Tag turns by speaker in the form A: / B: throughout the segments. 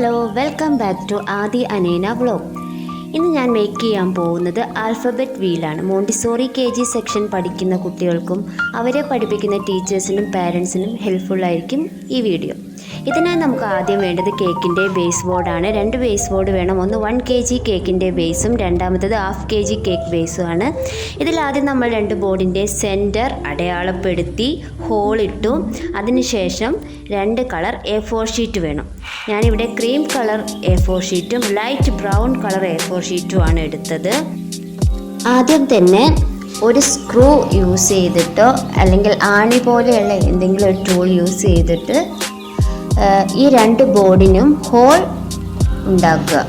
A: Hello welcome back to Adi അനേന vlog ഇന്ന് ഞാൻ make ചെയ്യാൻ പോകുന്നത് ആൽഫബറ്റ് വീലാണ് മോണ്ടിസോറി കെ ജി സെക്ഷൻ പഠിക്കുന്ന കുട്ടികൾക്കും അവരെ പഠിപ്പിക്കുന്ന ടീച്ചേഴ്സിനും പാരൻസിനും ഹെൽപ്ഫുൾ ആയിരിക്കും ഈ വീഡിയോ ഇതിനായി നമുക്ക് ആദ്യം വേണ്ടത് കേക്കിന്റെ ബേസ് ബോർഡാണ് രണ്ട് ബേസ് ബോർഡ് വേണം. ഒന്ന് വൺ കെ ജി കേക്കിന്റെ ബേസും രണ്ടാമത്തത് ഹാഫ് കെ ജി കേക്ക് ബേസും ആണ്. ഇതിലാദ്യം നമ്മൾ രണ്ട് ബോർഡിന്റെ സെന്റർ അടയാളപ്പെടുത്തി ഹോളിട്ടു അതിനുശേഷം രണ്ട് കളർ എ ഫോർ ഷീറ്റ് വേണം. ഞാനിവിടെ ക്രീം കളർ എ ഫോർ ഷീറ്റും light brown colour A four ഷീറ്റും ആണ് എടുത്തത്. ആദ്യം തന്നെ ഒരു സ്ക്രൂ യൂസ് ചെയ്തിട്ടോ അല്ലെങ്കിൽ ആണി പോലെയുള്ള എന്തെങ്കിലും ഒരു ടൂൾ യൂസ് ചെയ്തിട്ട് ഈ രണ്ട് ബോർഡിനും ഹോൾ ഉണ്ടാക്കുക.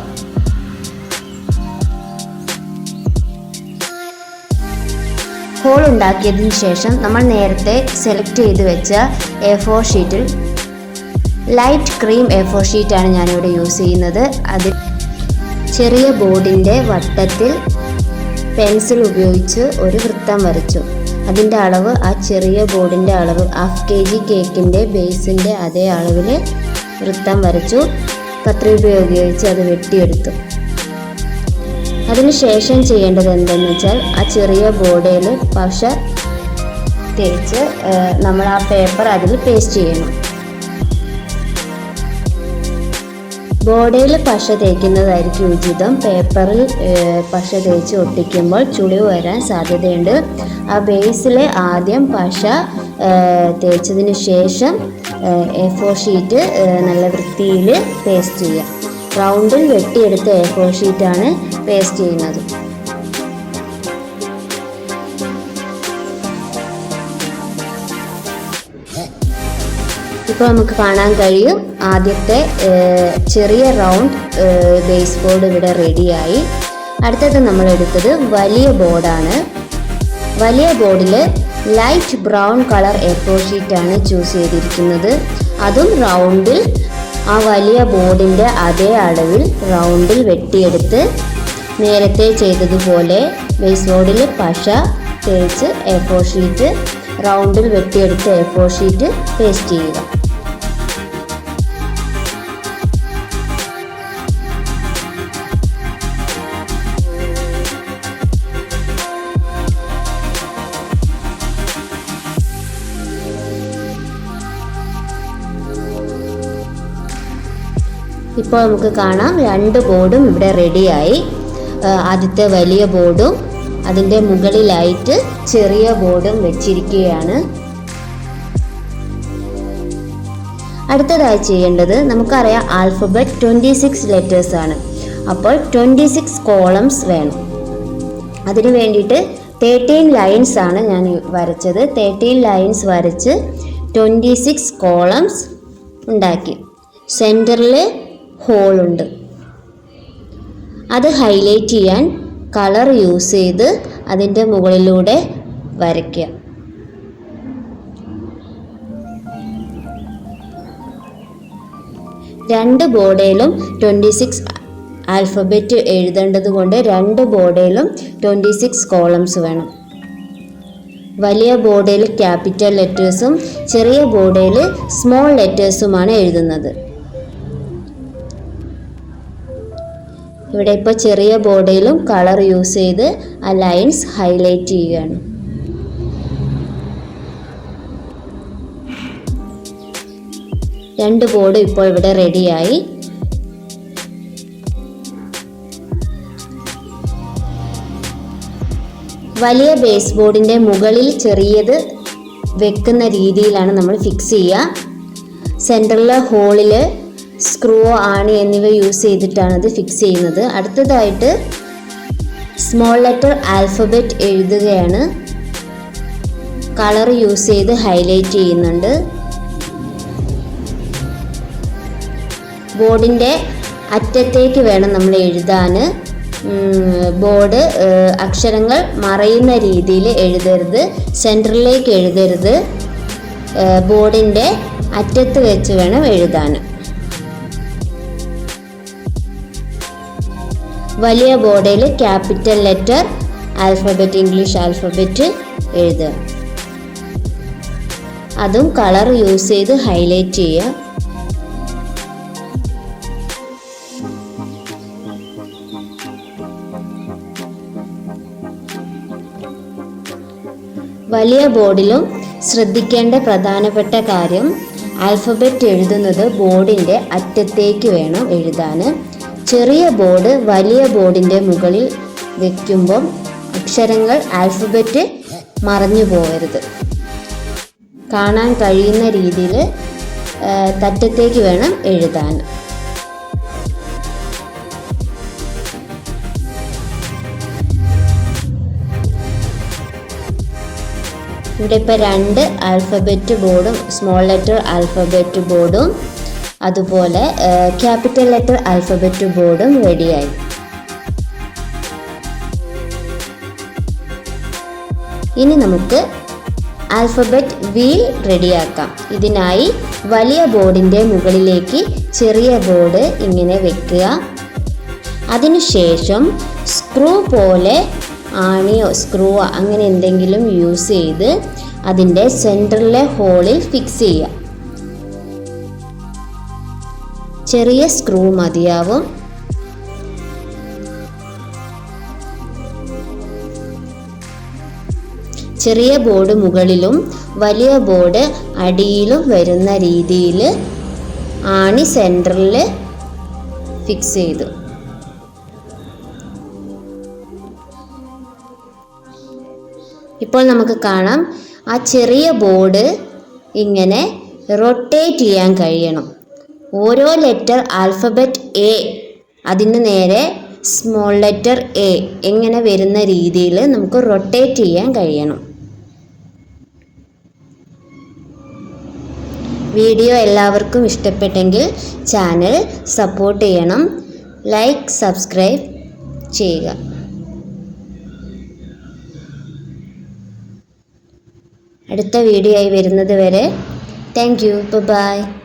A: ഹോൾ ഉണ്ടാക്കിയതിന് ശേഷം നമ്മൾ നേരത്തെ സെലക്ട് ചെയ്ത് വെച്ച എ ഫോർ ഷീറ്റിൽ ലൈറ്റ് ക്രീം എ ഫോർ ഷീറ്റാണ് ഞാനിവിടെ യൂസ് ചെയ്യുന്നത്. അത് ചെറിയ ബോർഡിന്റെ വട്ടത്തിൽ പെൻസിൽ ഉപയോഗിച്ച് ഒരു വൃത്തം വരച്ചു. അതിന്റെ അളവ് ആ ചെറിയ ബോർഡിന്റെ അളവ്. ഹാഫ് കെ ജി കേക്കിന്റെ ബേസിന്റെ അതേ അളവിൽ വൃത്തം വരച്ചു. കത്രി ഉപയോഗിച്ച് അത് വെട്ടിയെടുത്തു. അതിനുശേഷം ചെയ്യേണ്ടത് എന്തെന്ന് വെച്ചാൽ ആ ചെറിയ ബോർഡിൽ പശ തേച്ച് നമ്മൾ ആ പേപ്പർ അതിൽ പേസ്റ്റ് ചെയ്യണം. ബോർഡിൽ പശ തേക്കുന്നതായിരിക്കും ഉചിതം. പേപ്പറിൽ പശ തേച്ച് ഒട്ടിക്കുമ്പോൾ ചുളിവ് വരാൻ സാധ്യതയുണ്ട്. ആ ബേസിൽ ആദ്യം പശ തേച്ചതിന് ശേഷം എ ഫോർ ഷീറ്റ് നല്ല വൃത്തിയിൽ പേസ്റ്റ് ചെയ്യുക റൗണ്ടിൽ വെട്ടിയെടുത്ത എ ഫോർ ഷീറ്റാണ് പേസ്റ്റ് ചെയ്യുന്നത്. ഇപ്പോൾ നമുക്ക് കാണാൻ കഴിയും. ആദ്യത്തെ ചെറിയ റൗണ്ട് ബേസ് ബോർഡ് ഇവിടെ റെഡിയായി അടുത്തത് നമ്മൾ എടുത്തത് വലിയ ബോർഡാണ് വലിയ ബോർഡിൽ ലൈറ്റ് ബ്രൗൺ കളർ എപ്പോ ഷീറ്റാണ് ചൂസ് ചെയ്തിരിക്കുന്നത്. അതും റൗണ്ടിൽ ആ വലിയ ബോർഡിന്റെ അതേ അളവിൽ റൗണ്ടിൽ വെട്ടിയെടുത്ത് നേരത്തെ ചെയ്തതുപോലെ ബേസ് ബോർഡിൽ പശ തേച്ച് എപ്പോ ഷീറ്റ് റൗണ്ടിൽ വെട്ടിയെടുത്ത് എപ്പോ ഷീറ്റ് പേസ്റ്റ് ചെയ്യുക. ഇപ്പോൾ നമുക്ക് കാണാം രണ്ട് ബോർഡും ഇവിടെ റെഡിയായി. ആദ്യത്തെ വലിയ ബോർഡും അതിന്റെ മുകളിലായിട്ട് ചെറിയ ബോർഡും വെച്ചിരിക്കുകയാണ്. അടുത്തതായി ചെയ്യേണ്ടത് നമുക്കറിയാം ആൽഫബറ്റ് ട്വന്റി സിക്സ് ലെറ്റേഴ്സ് ആണ്. അപ്പോൾ ട്വന്റി സിക്സ് കോളംസ് വേണം. അതിന് വേണ്ടിയിട്ട് തേർട്ടീൻ ലൈൻസ് ആണ് ഞാൻ വരച്ചത്. തേർട്ടീൻ ലൈൻസ് വരച്ച് ട്വന്റി സിക്സ് കോളംസ് ഉണ്ടാക്കി. സെന്ററിൽ ഹോളുണ്ട്. അത് ഹൈലൈറ്റ് ചെയ്യാൻ കളർ യൂസ് ചെയ്ത് അതിന്റെ മുകളിലൂടെ വരയ്ക്കുക. രണ്ട് ബോർഡേലും ട്വന്റി സിക്സ് ആൽഫബറ്റ് എഴുതേണ്ടത് കൊണ്ട് രണ്ട് ബോർഡേലും ട്വന്റി സിക്സ് കോളംസ് വേണം. വലിയ ബോർഡിൽ ക്യാപിറ്റൽ ലെറ്റേഴ്സും ചെറിയ ബോർഡിൽ സ്മോൾ ലെറ്റേഴ്സുമാണ് എഴുതുന്നത്. ഇവിടെ ഇപ്പോൾ ചെറിയ ബോർഡിലും കളർ യൂസ് ചെയ്ത് ആ ലൈൻസ് ഹൈലൈറ്റ് ചെയ്യുകയാണ്. രണ്ട് ബോർഡ് ഇപ്പോൾ ഇവിടെ റെഡിയായി. വലിയ ബേസ് ബോർഡിന്റെ മുകളിൽ ചെറിയത് വെക്കുന്ന രീതിയിലാണ് നമ്മൾ ഫിക്സ് ചെയ്യുക. സെന്ററിലെ ഹോളിൽ സ്ക്രൂ ആണി എന്നിവ യൂസ് ചെയ്തിട്ടാണ് അത് ഫിക്സ് ചെയ്യുന്നത്. അടുത്തതായിട്ട് സ്മോൾ ലെറ്റർ ആൽഫബറ്റ് എഴുതുകയാണ്. കളർ യൂസ് ചെയ്ത് ഹൈലൈറ്റ് ചെയ്യുന്നുണ്ട്. ബോർഡിന്റെ അറ്റത്തേക്ക് വേണം നമ്മൾ എഴുതാൻ. ബോർഡ് അക്ഷരങ്ങൾ മറയുന്ന രീതിയിൽ എഴുതരുത്. സെന്ററിലേക്ക് എഴുതരുത്. ബോർഡിന്റെ അറ്റത്ത് വെച്ച് വേണം എഴുതാൻ. വലിയ ബോർഡിൽ capital letter alphabet English alphabet എഴുതുക. അതും കളർ യൂസ് ചെയ്ത് ഹൈലൈറ്റ് ചെയ്യുക. വലിയ ബോർഡിലും ശ്രദ്ധിക്കേണ്ട പ്രധാനപ്പെട്ട കാര്യം ആൽഫബറ്റ് എഴുതുന്നത് ബോർഡിന്റെ അറ്റത്തേക്ക് വേണം എഴുതാൻ ചെറിയ ബോർഡ് വലിയ ബോർഡിന്റെ മുകളിൽ വയ്ക്കുമ്പം അക്ഷരങ്ങൾ ആൽഫബറ്റ് മറഞ്ഞു പോകരുത്. കാണാൻ കഴിയുന്ന രീതിയിൽ തറ്റത്തേക്ക് വേണം എഴുതാൻ. ഇവിടെ ഇപ്പോൾ രണ്ട് ആൽഫബറ്റ് ബോർഡും സ്മോൾ ലെറ്റർ ആൽഫബറ്റ് ബോർഡും അതുപോലെ ക്യാപിറ്റൽ ലെറ്റർ ആൽഫബറ്റ് ബോർഡും റെഡിയായി. ഇനി നമുക്ക് ആൽഫബറ്റ് വീൽ റെഡിയാക്കാം. ഇതിനായി വലിയ ബോർഡിന്റെ മുകളിലേക്ക് ചെറിയ ബോർഡ് ഇങ്ങനെ വെക്കുക. അതിനുശേഷം സ്ക്രൂ പോലെ ആണിയോ സ്ക്രൂവോ അങ്ങനെ എന്തെങ്കിലും യൂസ് ചെയ്ത് അതിന്റെ സെന്ററിലെ ഹോളിൽ ഫിക്സ് ചെയ്യുക. ചെറിയ സ്ക്രൂ മതിയാവും? ചെറിയ ബോർഡ് മുകളിലും വലിയ ബോർഡ് അടിയിലും വരുന്ന രീതിയിൽ ആണി സെന്ററിൽ ഫിക്സ് ചെയ്തു. ഇപ്പോൾ നമുക്ക് കാണാം ആ ചെറിയ ബോർഡ് ഇങ്ങനെ റൊട്ടേറ്റ് ചെയ്യാൻ കഴിയണം. ഓരോ ലെറ്റർ ആൽഫബറ്റ് എ അതിന് നേരെ സ്മോൾ ലെറ്റർ എ എങ്ങനെ വരുന്ന രീതിയിൽ നമുക്ക് റൊട്ടേറ്റ് ചെയ്യാൻ കഴിയണം. വീഡിയോ എല്ലാവർക്കും ഇഷ്ടപ്പെട്ടെങ്കിൽ ചാനൽ സപ്പോർട്ട് ചെയ്യണം. ലൈക്ക് സബ്സ്ക്രൈബ് ചെയ്യുക. അടുത്ത വീഡിയോ ആയി വരുന്നത് വരെ താങ്ക് യു. ബൈ.